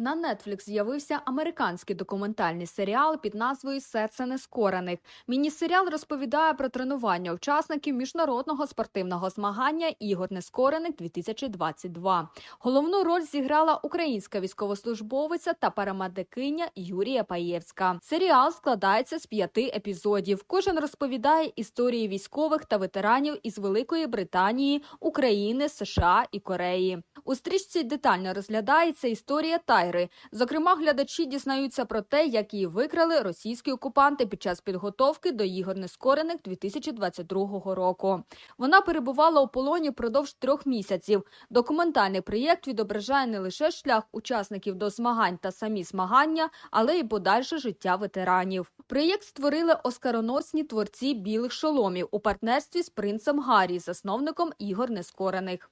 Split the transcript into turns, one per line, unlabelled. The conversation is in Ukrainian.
На Netflix з'явився американський документальний серіал під назвою Серце нескорених. Міні-серіал розповідає про тренування учасників міжнародного спортивного змагання ігор нескорених 2022 Головну роль зіграла українська військовослужбовиця та парамедикиня Юрія Паєвська. Серіал складається з п'яти епізодів. Кожен розповідає історії військових та ветеранів із Великої Британії, України, США і Кореї. У стрічці детально розглядається історія Тайри. Зокрема, глядачі дізнаються про те, як її викрали російські окупанти під час підготовки до ігор нескорених 2022 року. Вона перебувала у полоні впродовж трьох місяців. Документальний проєкт відображає не лише шлях учасників до змагань та самі змагання, але й подальше життя ветеранів. Проєкт створили оскароносні творці білих шоломів у партнерстві з принцем Гаррі, засновником ігор нескорених.